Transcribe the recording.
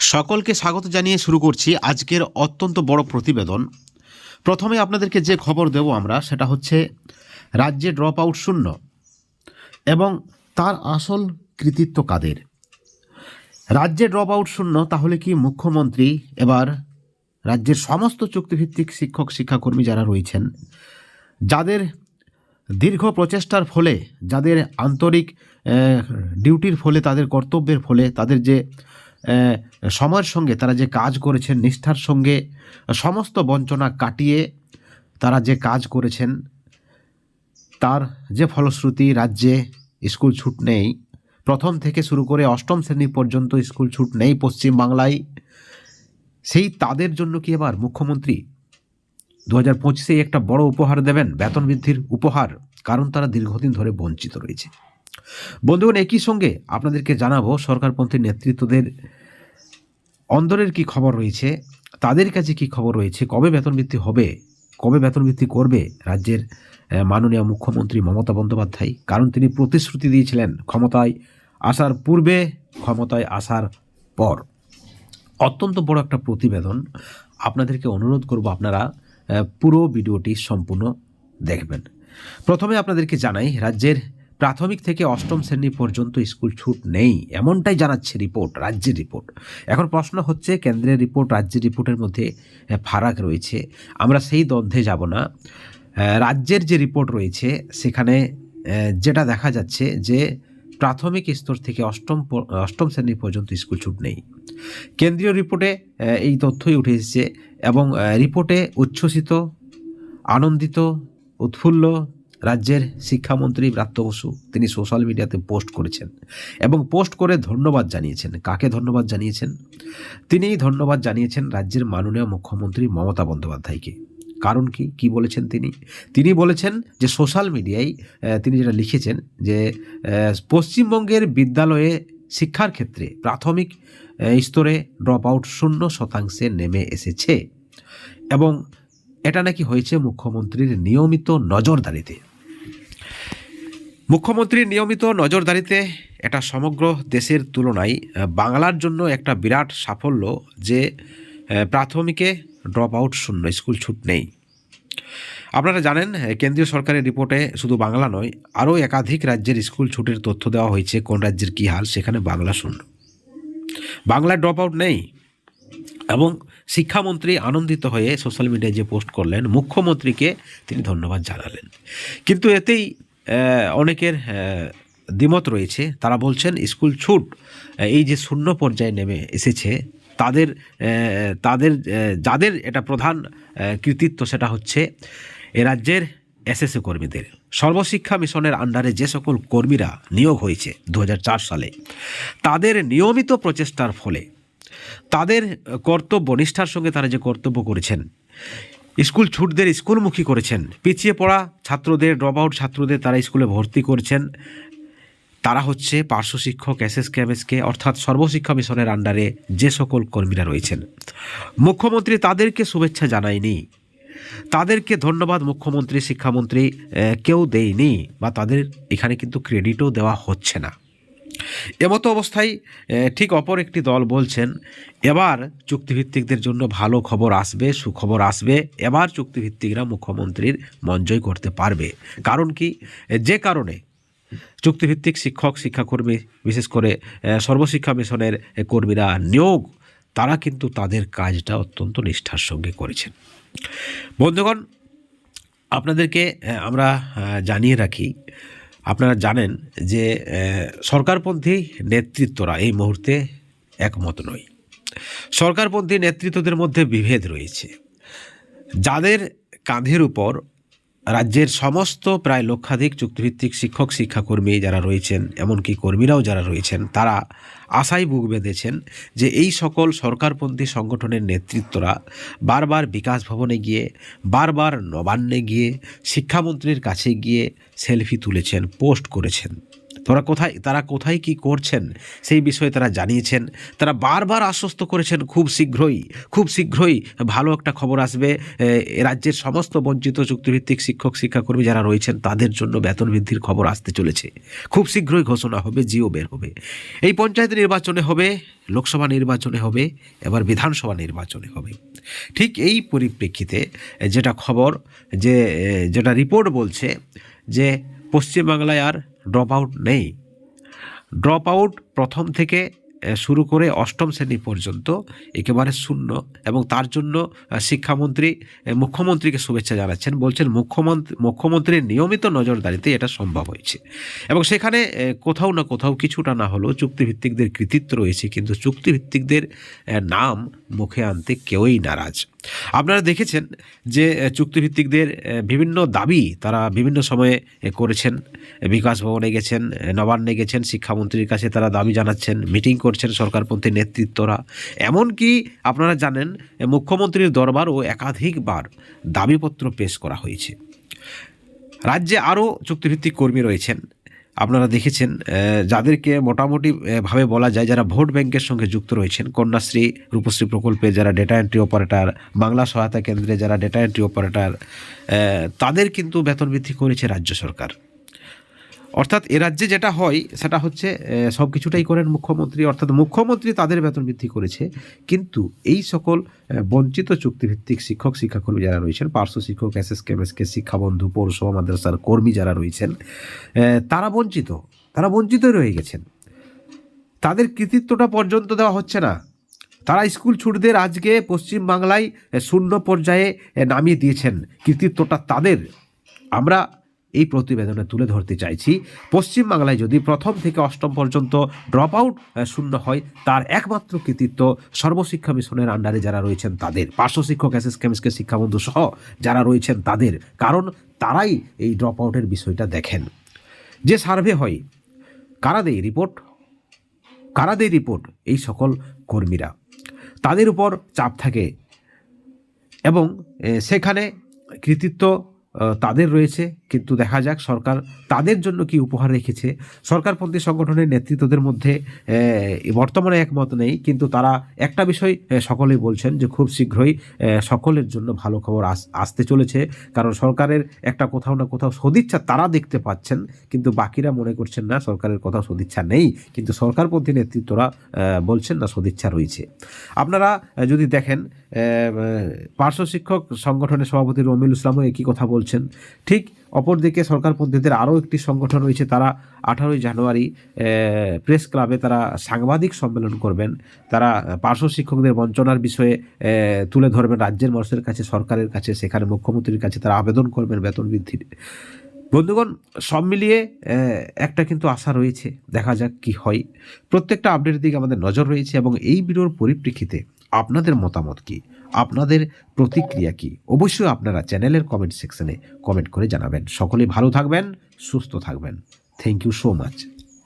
সকলকে স্বাগত জানিয়ে শুরু করছি আজকের অত্যন্ত বড় প্রতিবেদন। প্রথমে আপনাদেরকে যে খবর দেব আমরা, সেটা হচ্ছে রাজ্যে ড্রপ আউট শূন্য এবং তার আসল কৃতিত্ব কাদের? রাজ্যে ড্রপ আউট শূন্য, তাহলে কি মুখ্যমন্ত্রী, এবার রাজ্যের সমস্ত চুক্তিভিত্তিক শিক্ষক, শিক্ষাকর্মী যারা রয়েছেন, যাদের দীর্ঘ প্রচেষ্টার ফলে, যাদের আন্তরিক ডিউটির ফলে, তাদের কর্তব্যের ফলে, তাদের যে সময়ের সঙ্গে তারা যে কাজ করেছেন, নিষ্ঠার সঙ্গে সমস্ত বঞ্চনা কাটিয়ে তারা যে কাজ করেছেন, তার যে ফলশ্রুতি রাজ্যে স্কুল ছুট নেই, প্রথম থেকে শুরু করে অষ্টম শ্রেণি পর্যন্ত স্কুল ছুট নেই পশ্চিম বাংলায় সেই তাদের জন্য কি এবার মুখ্যমন্ত্রী দু হাজার পঁচিশে একটা বড় উপহার দেবেন, বেতন বৃদ্ধির উপহার? কারণ তারা দীর্ঘদিন ধরে বঞ্চিত রয়েছে। বন্ধুগণ, একই সঙ্গে আপনাদেরকে জানাব, সরকারপন্থী নেতৃত্বদের অন্দরের কি খবর রয়েছে, তাদের কাছে কি খবর রয়েছে, কবে বেতন বৃদ্ধি হবে, কবে বেতন বৃদ্ধি করবে রাজ্যের মাননীয় মুখ্যমন্ত্রী মমতা বন্দ্যোপাধ্যায়? কারণ তিনি প্রতিশ্রুতি দিয়েছিলেন ক্ষমতায় আসার পূর্বে, ক্ষমতায় আসার পর। অত্যন্ত বড় একটা প্রতিবেদন আপনাদেরকে অনুরোধ করব আপনারা পুরো ভিডিওটি সম্পূর্ণ দেখবেন। প্রথমে আপনাদেরকে জানাই, রাজ্যের প্রাথমিক থেকে অষ্টম শ্রেণি পর্যন্ত স্কুল ছুট নেই, এমনটাই জানাচ্ছে রিপোর্ট, রাজ্যের রিপোর্ট। এখন প্রশ্ন হচ্ছে, কেন্দ্রের রিপোর্ট, রাজ্যের রিপোর্টের মধ্যে ফারাক রয়েছে। আমরা সেই দ্বন্দ্বে যাব না। রাজ্যের যে রিপোর্ট রয়েছে, সেখানে যেটা দেখা যাচ্ছে যে, প্রাথমিক স্তর থেকে অষ্টম অষ্টম শ্রেণি পর্যন্ত স্কুল ছুট নেই। কেন্দ্রীয় রিপোর্টে এই তথ্যই উঠে এসেছে এবং রিপোর্টে উচ্ছ্বসিত, আনন্দিত, উৎফুল্ল রাজ্যের শিক্ষামন্ত্রী ব্রাত্য বসু তিনি সোশ্যাল মিডিয়াতে পোস্ট করেছেন এবং পোস্ট করে ধন্যবাদ জানিয়েছেন। কাকে ধন্যবাদ জানিয়েছেন? তিনি ধন্যবাদ জানিয়েছেন রাজ্যের মাননীয় মুখ্যমন্ত্রী মমতা বন্দ্যোপাধ্যায়কে। কারণ কি? কি বলেছেন তিনি? তিনি বলেছেন যে সোশ্যাল মিডিয়ায় তিনি যেটা লিখেছেন যে পশ্চিমবঙ্গের বিদ্যালয়ে শিক্ষার ক্ষেত্রে প্রাথমিক স্তরে ড্রপ আউট শূন্য শতাংশে নেমে এসেছে এবং এটা নাকি হয়েছে মুখ্যমন্ত্রীর নিয়মিত নজরদারিতে। মুখ্যমন্ত্রীর নিয়মিত নজরদারিতে এটা সমগ্র দেশের তুলনায় বাংলার জন্য একটা বিরাট সাফল্য যে প্রাথমিকে ড্রপ আউট শূন্য, স্কুল ছুট নেই। আপনারা জানেন কেন্দ্রীয় সরকারের রিপোর্টে শুধু বাংলা নয়, আরও একাধিক রাজ্যের স্কুল ছুটের তথ্য দেওয়া হয়েছে, কোন রাজ্যের কী হাল, সেখানে বাংলা শূন্য। বাংলা ড্রপ আউট নেই। এবং শিক্ষামন্ত্রী আনন্দিত হয়ে সোশ্যাল মিডিয়ায় যে পোস্ট করলেন, মুখ্যমন্ত্রীকে তিনি ধন্যবাদ জানালেন। কিন্তু এতেই অনেকের দ্বিমত রয়েছে। তারা বলছেন, স্কুল ছুট এই যে শূন্য পর্যায়ে নেমে এসেছে, তাদের তাদের যাদের এটা প্রধান কৃতিত্ব সেটা হচ্ছে এ রাজ্যের এসএসএ কর্মীদের। সর্বশিক্ষা মিশনের আন্ডারে যে সকল কর্মীরা নিয়োগ হয়েছে দু হাজার চার সালে, তাদের নিয়মিত প্রচেষ্টার ফলে, তাদের কর্তব্য নিষ্ঠার সঙ্গে তারা যে কর্তব্য করেছেন স্কুল ছুটদের স্কুলমুখী করেছেন। পিছিয়ে পড়া ছাত্রদের ড্রপ আউট ছাত্রদের তারা স্কুলে ভর্তি করছেন। তারা হচ্ছে পার্শ্ব শিক্ষক এস এস কেএমএসকে অর্থাৎ সর্বশিক্ষা মিশনের আন্ডারে যে সকল কর্মীরা রয়েছেন। মুখ্যমন্ত্রী তাদেরকে শুভেচ্ছা জানায়নি। তাদেরকে ধন্যবাদ মুখ্যমন্ত্রী, শিক্ষামন্ত্রী কেউ দেয়নি বা তাদের এখানে কিন্তু ক্রেডিটও দেওয়া হচ্ছে না। এমতো অবস্থায় ঠিক অপর একটি দল বলছেন, এবার চুক্তিভিত্তিকদের জন্য ভালো খবর আসবে, সুখবর আসবে, এবার চুক্তিভিত্তিকরা মুখ্যমন্ত্রীর মন করতে পারবে। কারণ কি? যে কারণে চুক্তিভিত্তিক শিক্ষক, শিক্ষাকর্মী, বিশেষ করে সর্বশিক্ষা মিশনের কর্মীরা নিয়োগ, তারা কিন্তু তাদের কাজটা অত্যন্ত নিষ্ঠার সঙ্গে করেছেন। বন্ধুগণ, আপনাদেরকে আমরা জানিয়ে রাখি আপনারা জানেন যে সরকারপন্থী নেতৃত্বরা এই মুহূর্তে একমত নয় সরকারপন্থী নেতৃত্বদের মধ্যে বিভেদ রয়েছে। যাদের কাঁধের উপর রাজ্যের সমস্ত প্রায় লক্ষাধিক চুক্তিভিত্তিক শিক্ষক, শিক্ষাকর্মী যারা রয়েছেন, এমনকি কর্মীরাও যারা রয়েছেন, তারা আশায় বুক বেঁধেছেন যে এই সকল সরকারপন্থী সংগঠনের নেতৃত্বরা বারবার বিকাশ ভবনে গিয়ে, বারবার নবান্নে গিয়ে, শিক্ষামন্ত্রীর কাছে গিয়ে সেলফি তুলেছেন, পোস্ট করেছেন। তারা কোথায় তারা কোথায় কি করছেন? সেই বিষয়ে তারা জানিয়েছেন। তারা বারবার আশ্বস্ত করেছেন খুব শীঘ্রই খুব শীঘ্রই ভালো একটা খবর আসবে। রাজ্যের সমস্ত বঞ্চিত চুক্তিভিত্তিক শিক্ষক, শিক্ষাকর্মী যারা রয়েছেন, তাদের জন্য বেতন বৃদ্ধির খবর আসতে চলেছে। খুব শীঘ্রই ঘোষণা হবে, জিও বের হবে। এই পঞ্চায়েত নির্বাচনে হবে, লোকসভা নির্বাচনে হবে, এবার বিধানসভা নির্বাচনে হবে। ঠিক এই পরিপ্রেক্ষিতে যেটা খবর, যে যেটা রিপোর্ট বলছে যে, পশ্চিমবাংলায় আর ড্রপ আউট নেই। ড্রপ আউট প্রথম থেকে শুরু করে অষ্টম শ্রেণি পর্যন্ত একেবারে শূন্য এবং তার জন্য শিক্ষামন্ত্রী মুখ্যমন্ত্রীকে শুভেচ্ছা জানাচ্ছেন। বলছেন, মুখ্যমন্ত্রী, মুখ্যমন্ত্রীর নিয়মিত নজরদারিতে এটা সম্ভব হয়েছে। এবং সেখানে কোথাও না কোথাও কিছুটা না হলেও চুক্তিভিত্তিকদের কৃতিত্ব রয়েছে, কিন্তু চুক্তিভিত্তিকদের নাম মুখে আনতে কেউই নারাজ। আপনারা দেখেছেন যে চুক্তিভিত্তিকদের বিভিন্ন দাবি তারা বিভিন্ন সময়ে করেছেন। বিকাশ ভবনে গেছেন নবান্নে গেছেন, শিক্ষামন্ত্রীর কাছে তারা দাবি জানাচ্ছেন, মিটিং করছেন। সরকারপন্থী নেতৃত্বরা। এমনকি আপনারা জানেন মুখ্যমন্ত্রীর দরবারও একাধিকবার দাবিপত্র পেশ করা হয়েছে। রাজ্যে আরও চুক্তিভিত্তিক কর্মী রয়েছেন। আপনারা দেখেছেন যাদেরকে মোটামুটি আহ, ভাবে বলা যায় যারা ভোট ব্যাংকের সঙ্গে যুক্ত রয়েছেন কন্যাশ্রী রূপশ্রী প্রকল্পে যারা ডেটা এন্ট্রি অপারেটর বাংলা সহায়তা কেন্দ্রে যারা ডেটা এন্ট্রি অপারেটর তাদের কিন্তু বেতন বৃদ্ধি করেছে রাজ্য সরকার। অর্থাৎ এ রাজ্যে যেটা হয়, সেটা হচ্ছে সব কিছুটাই করেন মুখ্যমন্ত্রী। অর্থাৎ মুখ্যমন্ত্রী তাদের বেতন বৃদ্ধি করেছে। কিন্তু এই সকল বঞ্চিত চুক্তিভিত্তিক শিক্ষক, শিক্ষাকর্মী যারা রয়েছেন, পার্শ্ব শিক্ষক এস এস কেমএসকে শিক্ষাবন্ধু, পৌরসভা, মাদ্রাসার কর্মী যারা রয়েছেন তারা বঞ্চিত। তারা বঞ্চিতই রয়ে গেছেন। তাদের কৃতিত্বটা পর্যন্ত দেওয়া হচ্ছে না। তারা স্কুল ছুটদের আজকে পশ্চিমবাংলায় শূন্য পর্যায়ে নামিয়ে দিয়েছেন। কৃতিত্বটা তাদের। আমরা এই প্রতিবেদনে তুলে ধরতে চাইছি। পশ্চিমবাংলায় যদি প্রথম থেকে অষ্টম পর্যন্ত ড্রপ আউট শূন্য হয়, তার একমাত্র কৃতিত্ব সর্বশিক্ষা মিশনের আন্ডারে যারা রয়েছেন তাদের। পার্শ্ব শিক্ষক এস কেমিস্টকে শিক্ষাবন্ধু সহ যারা রয়েছেন তাদের। কারণ তারাই এই ড্রপ আউটের বিষয়টা দেখেন। যে সার্ভে হয়, কারা দেয় রিপোর্ট কারা দেয় রিপোর্ট এই সকল কর্মীরা। তাদের উপর চাপ থাকে এবং সেখানে কৃতিত্ব তাদের রয়েছে, কিন্তু দেখা যাক সরকার তাদের জন্য কি উপহার রেখেছে। সরকারপন্থী সংগঠনের নেতৃত্বদের মধ্যে বর্তমানে একমত নেই, কিন্তু তারা একটা বিষয় সকলেই বলছেন যে খুব শীঘ্রই সকলের জন্য ভালো খবর আস- আসতে চলেছে। কারণ সরকারের একটা কোথাও না কোথাও সদিচ্ছা তারা দেখতে পাচ্ছেন, কিন্তু বাকিরা মনে করছেন না সরকারের কোথাও সদিচ্ছা নেই, কিন্তু সরকারপন্থী নেতৃত্বরা বলছেন না সদিচ্ছা রয়েছে। আপনারা যদি দেখেন পার্শ্ব শিক্ষক সংগঠনের সভাপতি রমিল ইসলামও একই কথা বলছেন। ঠিক অপরদিকে সরকারপন্থীদের আরও একটি সংগঠন রয়েছে, তারা আঠারোই জানুয়ারি প্রেস ক্লাবে তারা সাংবাদিক সম্মেলন করবেন। তারা পার্শ্ব শিক্ষকদের বঞ্চনার বিষয়ে তুলে ধরবেন রাজ্যের মানুষের কাছে, সরকারের কাছে, সেখানে মুখ্যমন্ত্রীর কাছে তারা আবেদন করবেন বেতন বৃদ্ধির। বন্ধুগণ, সব মিলিয়ে একটা কিন্তু আশা রয়েছে, দেখা যাক কি হয়। প্রত্যেকটা আপডেটের দিকে আমাদের নজর রয়েছে এবং এই ভিডিওর পরিপ্রেক্ষিতে আপনাদের মতামত কি? আপনাদের প্রতিক্রিয়া কি? অবশ্যই আপনারা চ্যানেলের কমেন্ট সেকশনে কমেন্ট করে জানাবেন। সকলে ভালো থাকবেন, সুস্থ থাকবেন। Thank you so much